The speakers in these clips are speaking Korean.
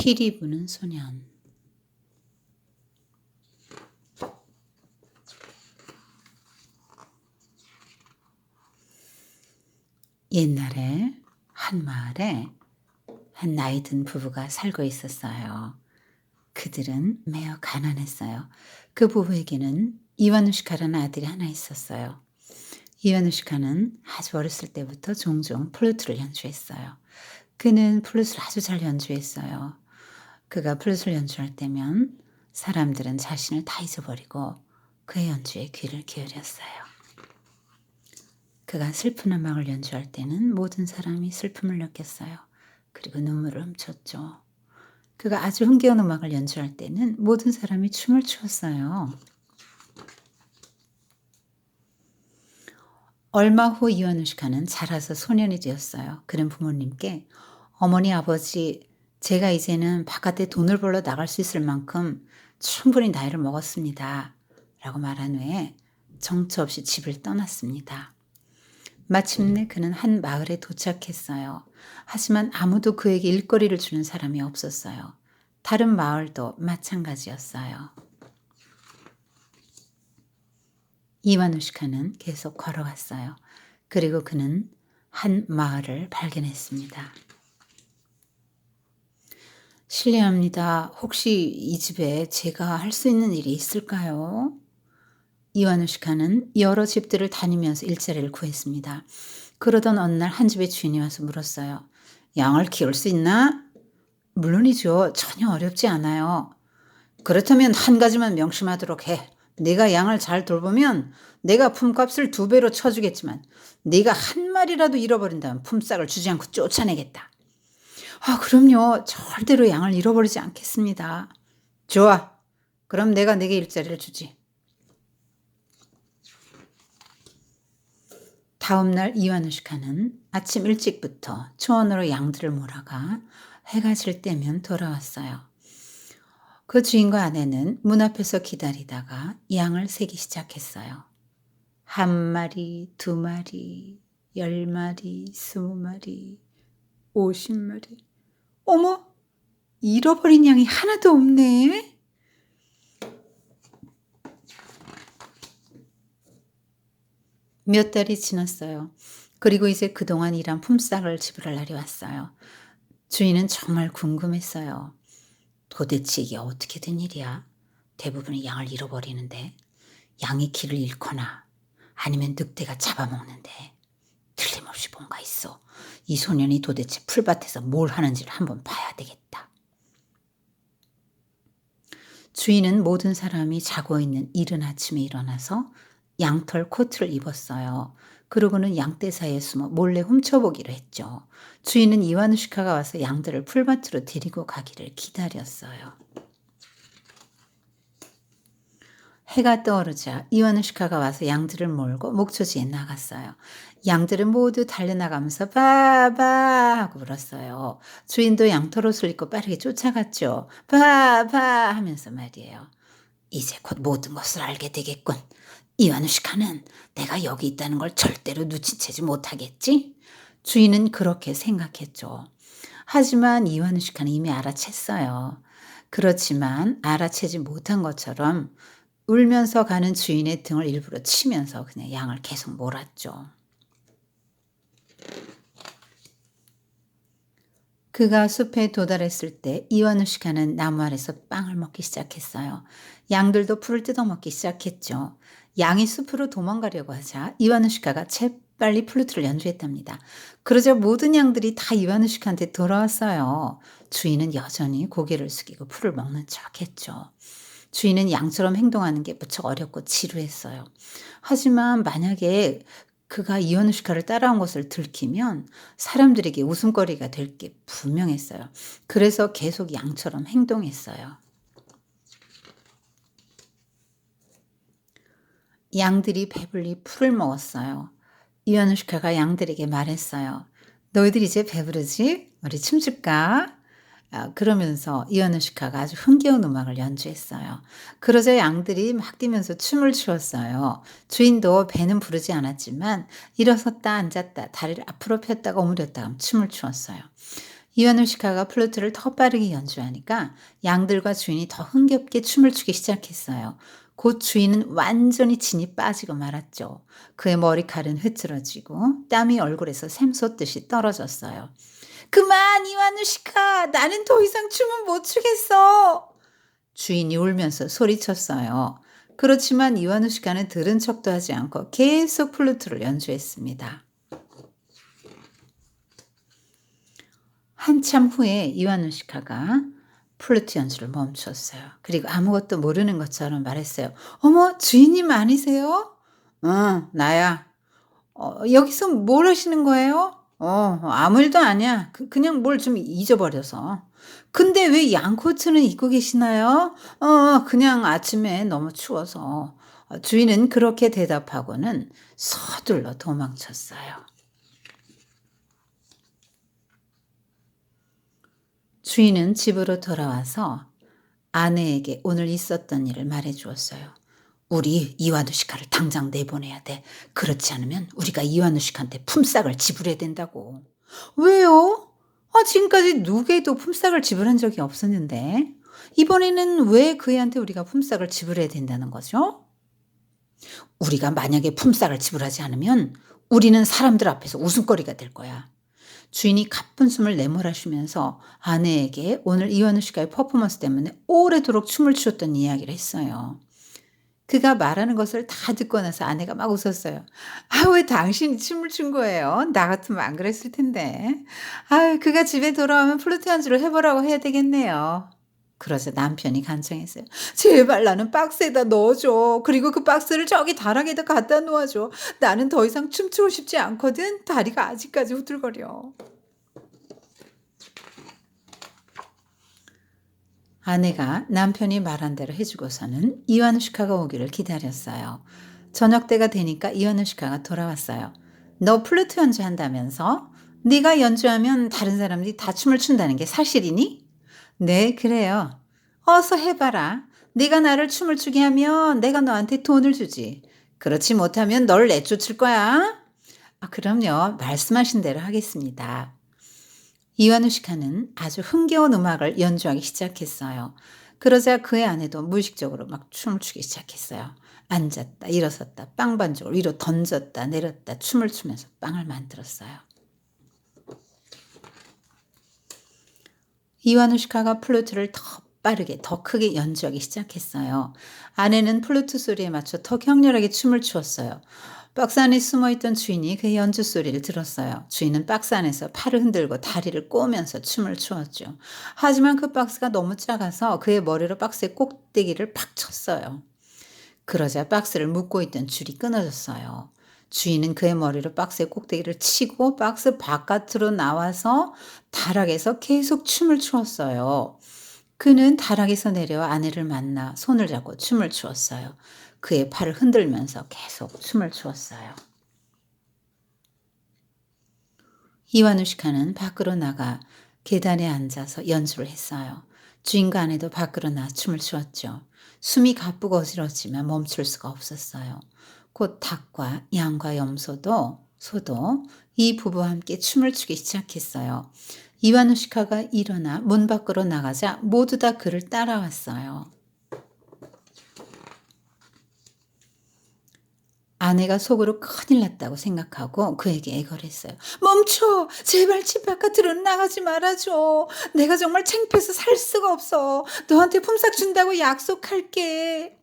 피리 부는 소년 옛날에 한 마을에 한 나이 든 부부가 살고 있었어요. 그들은 매우 가난했어요. 그 부부에게는 이와누시카라는 아들이 하나 있었어요. 이와누시카는 아주 어렸을 때부터 종종 플루트를 연주했어요. 그는 플루트를 아주 잘 연주했어요. 그가 플루트를 연주할 때면 사람들은 자신을 다 잊어버리고 그의 연주에 귀를 기울였어요. 그가 슬픈 음악을 연주할 때는 모든 사람이 슬픔을 느꼈어요. 그리고 눈물을 훔쳤죠. 그가 아주 흥겨운 음악을 연주할 때는 모든 사람이 춤을 추었어요. 얼마 후 이완우시카는 자라서 소년이 되었어요. 그는 부모님께 어머니 아버지 제가 이제는 바깥에 돈을 벌러 나갈 수 있을 만큼 충분히 나이를 먹었습니다. 라고 말한 후에 정처 없이 집을 떠났습니다. 마침내 그는 한 마을에 도착했어요. 하지만 아무도 그에게 일거리를 주는 사람이 없었어요. 다른 마을도 마찬가지였어요. 이와누시카는 계속 걸어갔어요. 그리고 그는 한 마을을 발견했습니다. 실례합니다. 혹시 이 집에 제가 할 수 있는 일이 있을까요? 이와누시카는 여러 집들을 다니면서 일자리를 구했습니다. 그러던 어느 날 한 집의 주인이 와서 물었어요. 양을 키울 수 있나? 물론이죠. 전혀 어렵지 않아요. 그렇다면 한 가지만 명심하도록 해. 네가 양을 잘 돌보면 내가 품값을 두 배로 쳐주겠지만 네가 한 마리라도 잃어버린다면 품삯을 주지 않고 쫓아내겠다. 아, 그럼요. 절대로 양을 잃어버리지 않겠습니다. 좋아. 그럼 내가 네게 일자리를 주지. 다음 날 이와누시카는 아침 일찍부터 초원으로 양들을 몰아가 해가 질 때면 돌아왔어요. 그 주인과 아내는 문 앞에서 기다리다가 양을 세기 시작했어요. 한 마리, 두 마리, 열 마리, 스무 마리, 오십 마리. 어머! 잃어버린 양이 하나도 없네. 몇 달이 지났어요. 그리고 이제 그동안 일한 품삯을 지불할 날이 왔어요. 주인은 정말 궁금했어요. 도대체 이게 어떻게 된 일이야? 대부분의 양을 잃어버리는데 양이 길을 잃거나 아니면 늑대가 잡아먹는데 틀림없이 뭔가 있어. 이 소년이 도대체 풀밭에서 뭘 하는지를 한번 봐야 되겠다. 주인은 모든 사람이 자고 있는 이른 아침에 일어나서 양털 코트를 입었어요. 그러고는 양떼 사이에 숨어 몰래 훔쳐보기로 했죠. 주인은 이와누시카가 와서 양들을 풀밭으로 데리고 가기를 기다렸어요. 해가 떠오르자 이와누시카가 와서 양들을 몰고 목초지에 나갔어요. 양들은 모두 달려나가면서 바바 하고 불었어요. 주인도 양털 옷을 입고 빠르게 쫓아갔죠. 바바 하면서 말이에요. 이제 곧 모든 것을 알게 되겠군. 이와누시카는 내가 여기 있다는 걸 절대로 눈치채지 못하겠지? 주인은 그렇게 생각했죠. 하지만 이와누시카는 이미 알아챘어요. 그렇지만 알아채지 못한 것처럼 울면서 가는 주인의 등을 일부러 치면서 그냥 양을 계속 몰았죠. 그가 숲에 도달했을 때 이와누시카는 나무 아래서 빵을 먹기 시작했어요. 양들도 풀을 뜯어먹기 시작했죠. 양이 숲으로 도망가려고 하자 이와누시카가 재빨리 플루트를 연주했답니다. 그러자 모든 양들이 다 이와누시카한테 돌아왔어요. 주인은 여전히 고개를 숙이고 풀을 먹는 척 했죠. 주인은 양처럼 행동하는 게 무척 어렵고 지루했어요. 하지만 만약에 그가 이와누시카를 따라온 것을 들키면 사람들에게 웃음거리가 될 게 분명했어요. 그래서 계속 양처럼 행동했어요. 양들이 배불리 풀을 먹었어요. 이와누시카가 양들에게 말했어요. 너희들 이제 배부르지? 우리 춤출까? 아, 그러면서 이와누시카가 아주 흥겨운 음악을 연주했어요. 그러자 양들이 막 뛰면서 춤을 추었어요. 주인도 배는 부르지 않았지만 일어섰다 앉았다 다리를 앞으로 폈다가 오므렸다가 춤을 추었어요. 이와누시카가 플루트를 더 빠르게 연주하니까 양들과 주인이 더 흥겹게 춤을 추기 시작했어요. 곧 주인은 완전히 진이 빠지고 말았죠. 그의 머리칼은 흐트러지고 땀이 얼굴에서 샘솟듯이 떨어졌어요. 그만 이와누시카 나는 더 이상 춤은 못 추겠어. 주인이 울면서 소리쳤어요. 그렇지만 이와누시카는 들은 척도 하지 않고 계속 플루트를 연주했습니다. 한참 후에 이와누시카가 플루트 연주를 멈췄어요. 그리고 아무것도 모르는 것처럼 말했어요. 어머, 주인님 아니세요? 어, 나야. 어, 여기서 뭘 하시는 거예요? 어, 아무 일도 아니야. 그, 그냥 뭘 좀 잊어버려서. 근데 왜 양코트는 입고 계시나요? 어, 그냥 아침에 너무 추워서. 어, 주인은 그렇게 대답하고는 서둘러 도망쳤어요. 주인은 집으로 돌아와서 아내에게 오늘 있었던 일을 말해 주었어요. 우리 이와누시카를 당장 내보내야 돼. 그렇지 않으면 우리가 이와누시카한테 품삯을 지불해야 된다고. 왜요? 아, 지금까지 누구에도 품삯을 지불한 적이 없었는데 이번에는 왜 그애한테 우리가 품삯을 지불해야 된다는 거죠? 우리가 만약에 품삯을 지불하지 않으면 우리는 사람들 앞에서 웃음거리가 될 거야. 주인이 가쁜 숨을 내몰아쉬면서 아내에게 오늘 이완우 씨가의 퍼포먼스 때문에 오래도록 춤을 추었던 이야기를 했어요. 그가 말하는 것을 다 듣고 나서 아내가 막 웃었어요. 아, 왜 당신이 춤을 춘 거예요? 나 같으면 안 그랬을 텐데. 아, 그가 집에 돌아오면 플루트 연주를 해보라고 해야 되겠네요. 그러자 남편이 간청했어요. 제발 나는 박스에다 넣어줘. 그리고 그 박스를 저기 다락에다 갖다 놓아줘. 나는 더 이상 춤추고 싶지 않거든. 다리가 아직까지 후들거려. 아내가 남편이 말한 대로 해주고서는 이와누시카가 오기를 기다렸어요. 저녁 때가 되니까 이와누시카가 돌아왔어요. 너 플루트 연주한다면서? 네가 연주하면 다른 사람들이 다 춤을 춘다는 게 사실이니? 네, 그래요. 어서 해봐라. 네가 나를 춤을 추게 하면 내가 너한테 돈을 주지. 그렇지 못하면 널 내쫓을 거야. 아, 그럼요. 말씀하신 대로 하겠습니다. 이와누시카는 아주 흥겨운 음악을 연주하기 시작했어요. 그러자 그의 아내도 무의식적으로 막 춤을 추기 시작했어요. 앉았다, 일어섰다, 빵 반죽을 위로 던졌다, 내렸다, 춤을 추면서 빵을 만들었어요. 이와누시카가 플루트를 더 빠르게, 더 크게 연주하기 시작했어요. 아내는 플루트 소리에 맞춰 더 격렬하게 춤을 추었어요. 박스 안에 숨어있던 주인이 그의 연주 소리를 들었어요. 주인은 박스 안에서 팔을 흔들고 다리를 꼬면서 춤을 추었죠. 하지만 그 박스가 너무 작아서 그의 머리로 박스의 꼭대기를 팍 쳤어요. 그러자 박스를 묶고 있던 줄이 끊어졌어요. 주인은 그의 머리로 박스의 꼭대기를 치고 박스 바깥으로 나와서 다락에서 계속 춤을 추었어요. 그는 다락에서 내려와 아내를 만나 손을 잡고 춤을 추었어요. 그의 팔을 흔들면서 계속 춤을 추었어요. 이와누시카는 밖으로 나가 계단에 앉아서 연주를 했어요. 주인과 아내도 밖으로 나 춤을 추었죠. 숨이 가쁘고 어지럽지만 멈출 수가 없었어요. 곧 닭과 양과 염소도 소도 이 부부와 함께 춤을 추기 시작했어요. 이와누시카가 일어나 문 밖으로 나가자 모두 다 그를 따라왔어요. 아내가 속으로 큰일 났다고 생각하고 그에게 애걸 했어요. 멈춰! 제발 집 바깥으로 나가지 말아줘. 내가 정말 창피해서 살 수가 없어. 너한테 품삯 준다고 약속할게.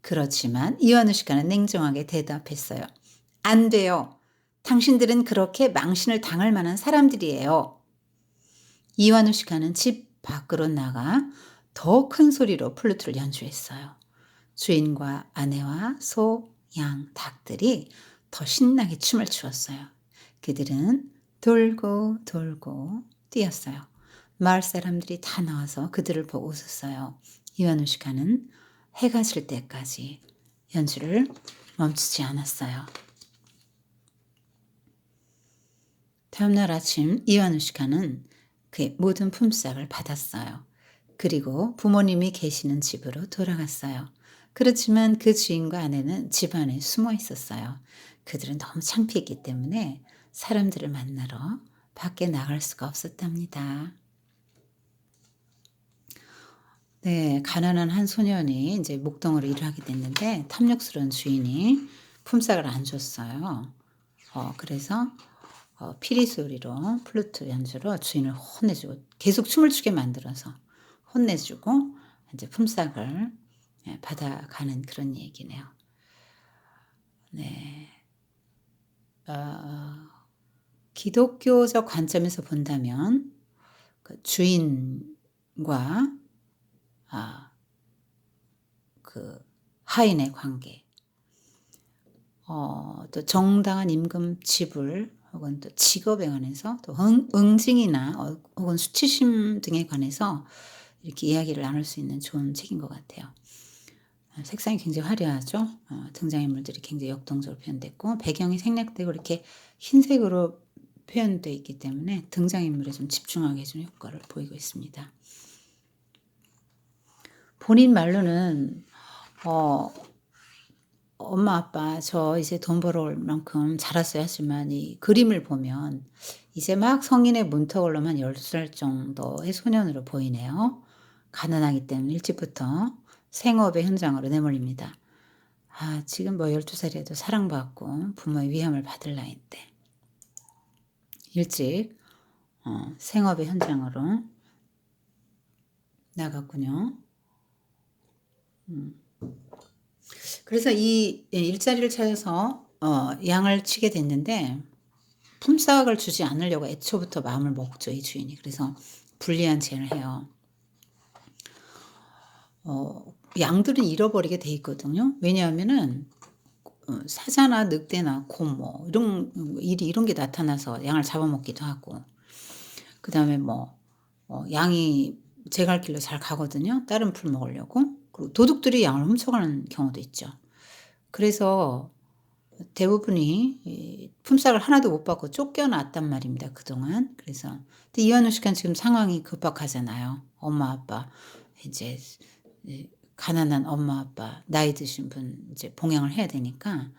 그렇지만 이완우시카는 냉정하게 대답했어요. 안 돼요. 당신들은 그렇게 망신을 당할 만한 사람들이에요. 이완우시카는 집 밖으로 나가 더 큰 소리로 플루트를 연주했어요. 주인과 아내와 소, 양, 닭들이 더 신나게 춤을 추었어요. 그들은 돌고 돌고 뛰었어요. 마을 사람들이 다 나와서 그들을 보고 웃었어요. 이완우시카는 해가 질 때까지 연주를 멈추지 않았어요. 다음날 아침 이완우시카는 그의 모든 품삯을 받았어요. 그리고 부모님이 계시는 집으로 돌아갔어요. 그렇지만 그 주인과 아내는 집 안에 숨어 있었어요. 그들은 너무 창피했기 때문에 사람들을 만나러 밖에 나갈 수가 없었답니다. 네, 가난한 한 소년이 이제 목동으로 일을 하게 됐는데 탐욕스러운 주인이 품삯을 안 줬어요. 어, 그래서 어, 피리 소리로 플루트 연주로 주인을 혼내주고 계속 춤을 추게 만들어서 혼내주고 이제 품삯을 예, 받아가는 그런 얘기네요. 네. 어, 기독교적 관점에서 본다면 그 주인과 아, 그 하인의 관계, 어, 또 정당한 임금 지불 혹은 또 직업에 관해서 또 응, 응징이나 어, 혹은 수치심 등에 관해서 이렇게 이야기를 나눌 수 있는 좋은 책인 것 같아요. 어, 색상이 굉장히 화려하죠. 어, 등장인물들이 굉장히 역동적으로 표현됐고 배경이 생략되고 이렇게 흰색으로 표현되어 있기 때문에 등장인물에 좀 집중하게 해주는 효과를 보이고 있습니다. 본인 말로는 어, 엄마 아빠 저 이제 돈 벌어올 만큼 자랐어야 하지만 이 그림을 보면 이제 막 성인의 문턱을로만 10살 정도의 소년으로 보이네요. 가난하기 때문에 일찍부터 생업의 현장으로 내몰립니다. 아, 지금 뭐 12살이라도 사랑받고 부모의 위함을 받을 나이인데 일찍 어, 생업의 현장으로 나갔군요. 음. 그래서 이 일자리를 찾아서 어, 양을 치게 됐는데 품삯을 주지 않으려고 애초부터 마음을 먹죠 이 주인이. 그래서 불리한 제안을 해요. 어, 양들은 잃어버리게 돼 있거든요. 왜냐하면은 어, 사자나 늑대나 곰뭐 이런 일이 이런 게 나타나서 양을 잡아먹기도 하고 그 다음에 뭐 어, 양이 제 갈 길로 잘 가거든요. 다른 풀 먹으려고. 그리고 도둑들이 양을 훔쳐가는 경우도 있죠. 그래서 대부분이 품삯을 하나도 못 받고 쫓겨났단 말입니다. 그동안. 그래서 이완우 씨가 지금 상황이 급박하잖아요. 엄마 아빠 이제 가난한 엄마 아빠 나이 드신 분 이제 봉양을 해야 되니까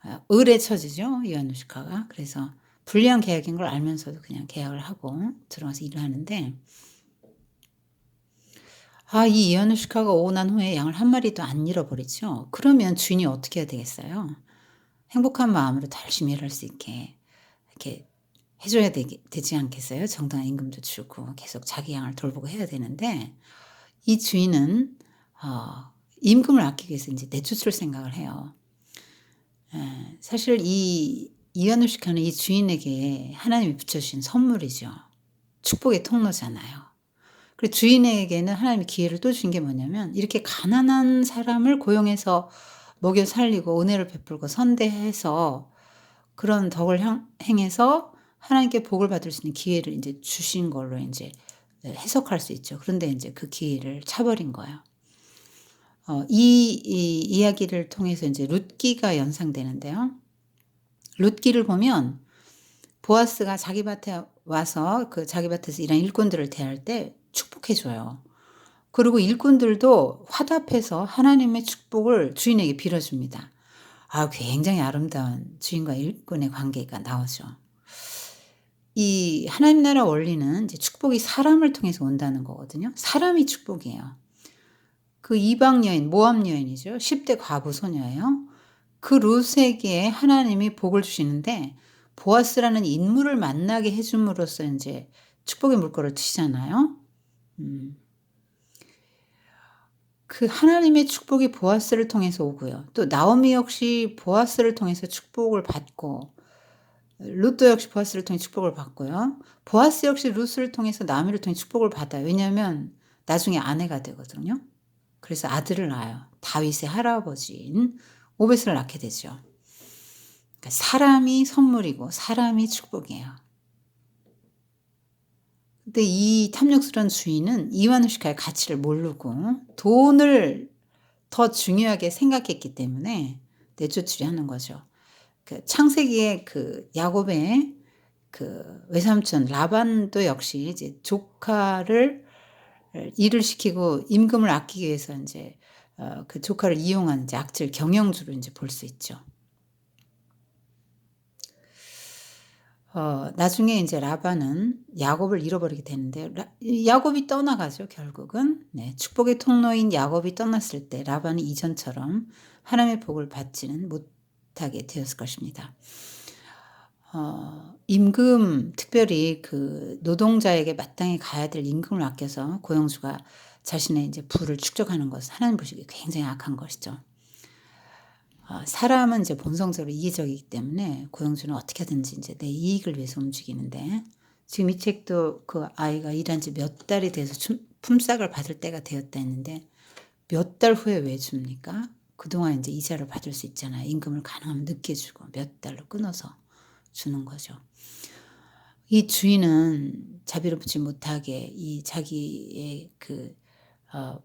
아, 을에 처지죠. 이완우 씨가. 그래서 불리한 계약인 걸 알면서도 그냥 계약을 하고 들어가서 일을 하는데 아, 이 이아누시카가 오고 난 후에 양을 한 마리도 안 잃어버리죠. 그러면 주인이 어떻게 해야 되겠어요? 행복한 마음으로 더 열심히 일할 수 있게 이렇게 해줘야 되, 지 않겠어요? 정당한 임금도 주고 계속 자기 양을 돌보고 해야 되는데 이 주인은 어, 임금을 아끼기 위해서 이제 내쫓을 생각을 해요. 에, 사실 이 이아누시카는 이 주인에게 하나님이 붙여주신 선물이죠. 축복의 통로잖아요. 그리고 주인에게는 하나님이 기회를 또 준 게 뭐냐면 이렇게 가난한 사람을 고용해서 먹여 살리고 은혜를 베풀고 선대해서 그런 덕을 행해서 하나님께 복을 받을 수 있는 기회를 이제 주신 걸로 이제 해석할 수 있죠. 그런데 이제 그 기회를 차버린 거예요. 어, 이, 이 이야기를 통해서 이제 룻기가 연상되는데요. 룻기를 보면 보아스가 자기 밭에 와서 그 자기 밭에서 일한 일꾼들을 대할 때 축복해 줘요. 그리고 일꾼들도 화답해서 하나님의 축복을 주인에게 빌어줍니다. 아, 굉장히 아름다운 주인과 일꾼의 관계가 나오죠. 이 하나님 나라 원리는 이제 축복이 사람을 통해서 온다는 거거든요. 사람이 축복이에요. 그 이방 여인, 모함 여인이죠. 10대 과부 소녀예요. 그 룻에게 하나님이 복을 주시는데 보아스라는 인물을 만나게 해줌으로써 이제 축복의 물꼬를 트시잖아요. 음. 그 하나님의 축복이 보아스를 통해서 오고요. 또 나오미 역시 보아스를 통해서 축복을 받고 룻도 역시 보아스를 통해 축복을 받고요. 보아스 역시 룻을 통해서 나오미를 통해 축복을 받아요. 왜냐하면 나중에 아내가 되거든요. 그래서 아들을 낳아요. 다윗의 할아버지인 오벳을 낳게 되죠. 그러니까 사람이 선물이고 사람이 축복이에요. 근데 이 탐욕스러운 주인은 이완우시카의 가치를 모르고 돈을 더 중요하게 생각했기 때문에 내쫓으려 하는 거죠. 그 창세기의 그 야곱의 그 외삼촌 라반도 역시 이제 조카를 일을 시키고 임금을 아끼기 위해서 이제 어, 그 조카를 이용한 이제 악질 경영주로 이제 볼 수 있죠. 어, 나중에 이제 라반은 야곱을 잃어버리게 되는데 라, 야곱이 떠나가죠 결국은 네, 축복의 통로인 야곱이 떠났을 때 라반이 이전처럼 하나님의 복을 받지는 못하게 되었을 것입니다. 어, 임금 특별히 그 노동자에게 마땅히 가야 될 임금을 아껴서 고용주가 자신의 이제 부를 축적하는 것은 하나님 보시기에 굉장히 악한 것이죠. 어, 사람은 이제 본성적으로 이기적이기 때문에 고용주는 어떻게든지 이제 내 이익을 위해서 움직이는데 지금 이 책도 그 아이가 일한 지 몇 달이 돼서 품삯을 받을 때가 되었다 했는데 몇 달 후에 왜 줍니까? 그동안 이제 이자를 받을 수 있잖아요. 임금을 가능하면 늦게 주고 몇 달로 끊어서 주는 거죠. 이 주인은 자비롭지 못하게 이 자기의 그 어,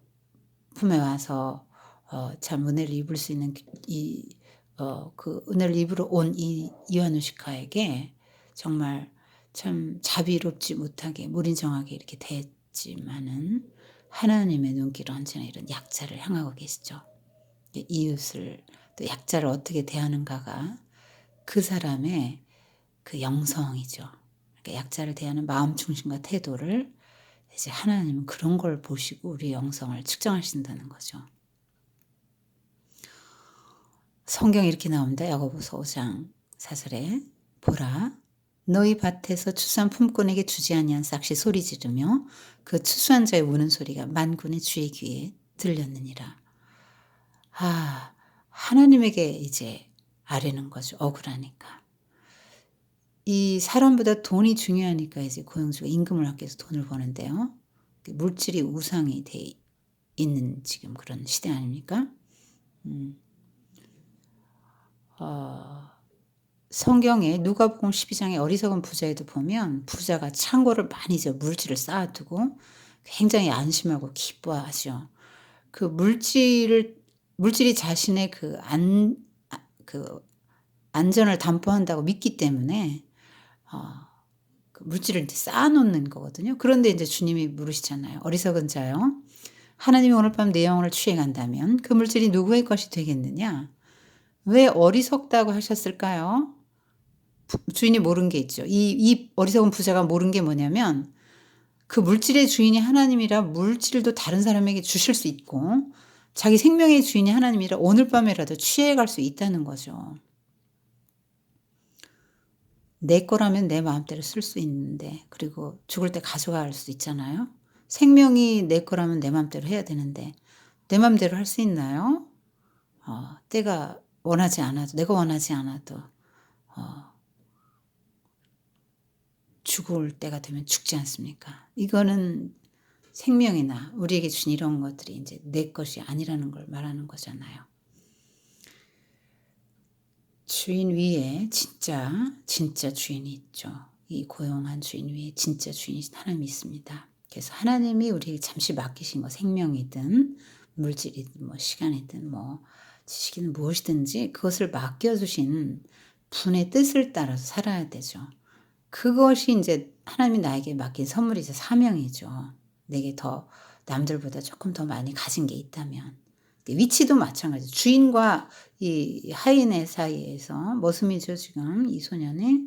품에 와서 어, 참 은혜를 입을 수 있는 이, 어, 그 은혜를 입으러 온 이 이완우시카에게 정말 참 자비롭지 못하게 무린정하게 이렇게 대했지만은 하나님의 눈길은 언제나 이런 약자를 향하고 계시죠. 이웃을 또 약자를 어떻게 대하는가가 그 사람의 그 영성이죠. 그러니까 약자를 대하는 마음 중심과 태도를 이제 하나님은 그런 걸 보시고 우리 영성을 측정하신다는 거죠. 성경에 이렇게 나옵니다. 야고보서 5장 4절에 보라 너희 밭에서 추수한 품꾼에게 주지 아니한 싹시 소리 지르며 그 추수한 자의 우는 소리가 만군의 주의 귀에 들렸느니라. 아, 하나님에게 이제 아뢰는 거죠. 억울하니까. 이 사람보다 돈이 중요하니까 이제 고용주가 임금을 아껴서 돈을 버는데요. 물질이 우상이 돼 있는 지금 그런 시대 아닙니까? 음. 어, 성경에 누가복음 12장의 어리석은 부자에도 보면 부자가 창고를 많이 저 물질을 쌓아두고 굉장히 안심하고 기뻐하죠. 그 물질을 물질이 자신의 그 안, 그 안전을 담보한다고 믿기 때문에 어, 그 물질을 이제 쌓아놓는 거거든요. 그런데 이제 주님이 물으시잖아요. 어리석은 자요. 하나님이 오늘 밤 내 영혼을 취해간다면 그 물질이 누구의 것이 되겠느냐? 왜 어리석다고 하셨을까요? 주인이 모른 게 있죠. 이, 이 어리석은 부자가 모른 게 뭐냐면 그 물질의 주인이 하나님이라 물질도 다른 사람에게 주실 수 있고 자기 생명의 주인이 하나님이라 오늘 밤에라도 취해갈 수 있다는 거죠. 내 거라면 내 마음대로 쓸 수 있는데 그리고 죽을 때 가져갈 수 있잖아요. 생명이 내 거라면 내 마음대로 해야 되는데 내 마음대로 할 수 있나요? 어, 때가 원하지 않아도 내가 원하지 않아도 어, 죽을 때가 되면 죽지 않습니까? 이거는 생명이나 우리에게 주신 이런 것들이 이제 내 것이 아니라는 걸 말하는 거잖아요. 주인 위에 진짜 진짜 주인이 있죠. 이 고용한 주인 위에 진짜 주인이 하나님이 있습니다. 그래서 하나님이 우리에게 잠시 맡기신 거 생명이든 물질이든 뭐 시간이든 뭐 지식인 무엇이든지 그것을 맡겨주신 분의 뜻을 따라서 살아야 되죠. 그것이 이제 하나님이 나에게 맡긴 선물이죠. 사명이죠. 내게 더 남들보다 조금 더 많이 가진 게 있다면. 위치도 마찬가지. 주인과 이 하인의 사이에서 머슴이죠, 지금 이 소년이.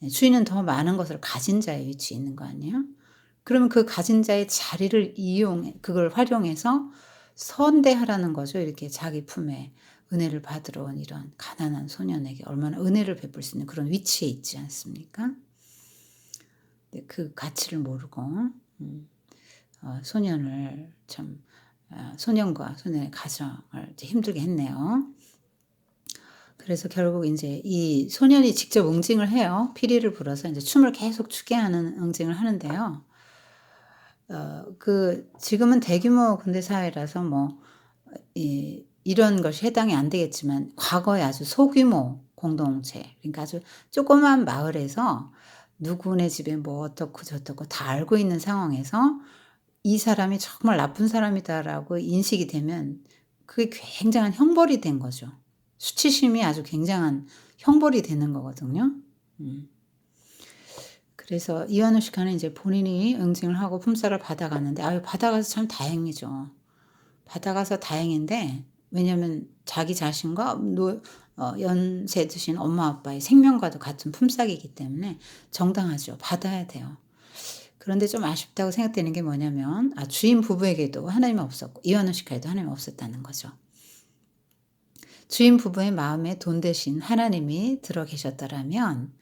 네, 주인은 더 많은 것을 가진 자의 위치에 있는 거 아니에요? 그러면 그 가진 자의 자리를 이용해, 그걸 활용해서 선대하라는 거죠. 이렇게 자기 품에 은혜를 받으러 온 이런 가난한 소년에게 얼마나 은혜를 베풀 수 있는 그런 위치에 있지 않습니까? 그 가치를 모르고 음, 어, 소년을 참 어, 소년과 소년의 가정을 힘들게 했네요. 그래서 결국 이제 이 소년이 직접 응징을 해요. 피리를 불어서 이제 춤을 계속 추게 하는 응징을 하는데요. 어, 그 지금은 대규모 군대 사회라서 뭐 이, 이런 것이 해당이 안 되겠지만 과거에 아주 소규모 공동체 그러니까 아주 조그만 마을에서 누구네 집에 뭐 어떻고 저떻고 다 알고 있는 상황에서 이 사람이 정말 나쁜 사람이다라고 인식이 되면 그게 굉장한 형벌이 된 거죠. 수치심이 아주 굉장한 형벌이 되는 거거든요. 음. 그래서 이완우 씨가는 이제 본인이 응징을 하고 품살을 받아갔는데 아유 받아가서 참 다행이죠. 받아가서 다행인데 왜냐면 자기 자신과 노, 어, 연세 드신 엄마 아빠의 생명과도 같은 품삯이기 때문에 정당하죠. 받아야 돼요. 그런데 좀 아쉽다고 생각되는 게 뭐냐면 아, 주인 부부에게도 하나님 없었고 씨까지도 하나님 없었다는 거죠. 주인 부부의 마음에 돈 대신 하나님이 들어 계셨더라면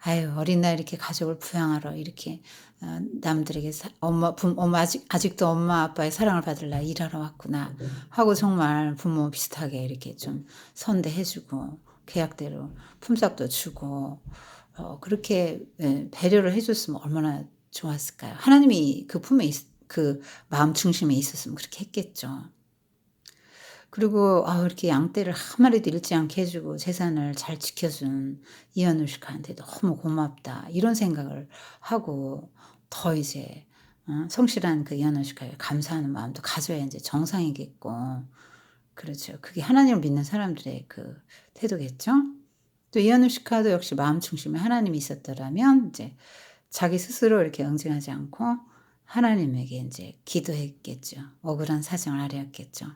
아유 어린 날 이렇게 가족을 부양하러 이렇게 어, 남들에게 사, 엄마 부, 엄마 아직 아직도 엄마 아빠의 사랑을 받을라 일하러 왔구나 하고 정말 부모 비슷하게 이렇게 좀 선대해주고 계약대로 품삯도 주고 어, 그렇게 예, 배려를 해줬으면 얼마나 좋았을까요? 하나님이 그 품에 있, 그 마음 중심에 있었으면 그렇게 했겠죠. 그리고 아 이렇게 양떼를 한 마리도 잃지 않게 해주고 재산을 잘 지켜준 이현우 씨한테 너무 고맙다 이런 생각을 하고 더 이제 어, 성실한 그 이현우 씨에 감사하는 마음도 가져야 이제 정상이겠고 그렇죠. 그게 하나님을 믿는 사람들의 그 태도겠죠. 또 이현우 씨카도 역시 마음 중심에 하나님이 있었더라면 이제 자기 스스로 이렇게 응징하지 않고 하나님에게 이제 기도했겠죠. 억울한 사정을 아뢰었겠죠.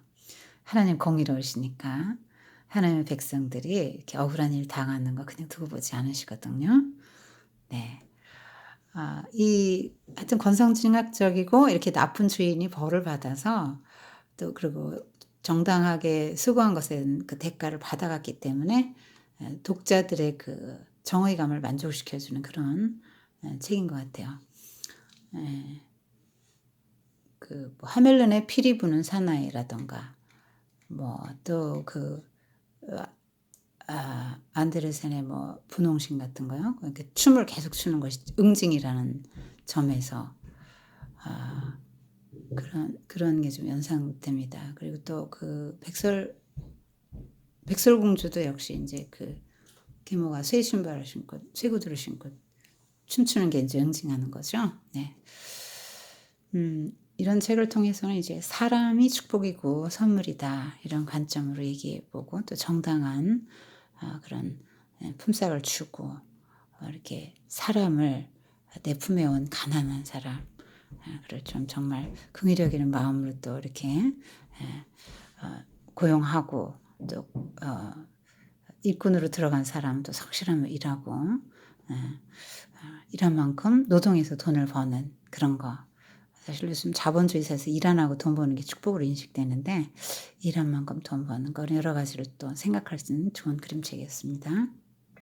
하나님 공의로우시니까 하나님의 백성들이 이렇게 억울한 일 당하는 거 그냥 두고 보지 않으시거든요. 네. 아, 이 하여튼 건성징악적이고 이렇게 나쁜 주인이 벌을 받아서 또 그리고 정당하게 수고한 것은 그 대가를 받아갔기 때문에 독자들의 그 정의감을 만족시켜주는 그런 책인 것 같아요. 그뭐 하멜른의 피리 부는 사나이라던가 뭐 또 그 아, 안데르센의 뭐 분홍신 같은 거요. 이렇게 춤을 계속 추는 것이 응징이라는 점에서 아, 그런 그런 게 좀 연상됩니다. 그리고 또 그 백설 백설공주도 역시 이제 그 계모가 쇠 신발을 신고 쇠구두를 신고 춤추는 게 이제 응징하는 거죠. 네. 음, 이런 책을 통해서는 이제 사람이 축복이고 선물이다 이런 관점으로 얘기해 보고 또 정당한 어, 그런 예, 품삯을 주고 어, 이렇게 사람을 내 품에 온 가난한 사람 어, 그를 좀 정말 여기는 마음으로 또 이렇게 예, 어, 고용하고 또 어, 일꾼으로 들어간 사람도 성실하면 일하고 예, 어, 일한 만큼 노동해서 돈을 버는 그런 거 사실 요즘 자본주의 사에서 일 안 하고 돈 버는 게 축복으로 인식되는데 일한 만큼 돈 버는 거 여러 가지로 또 생각할 수 있는 좋은 그림책이었습니다.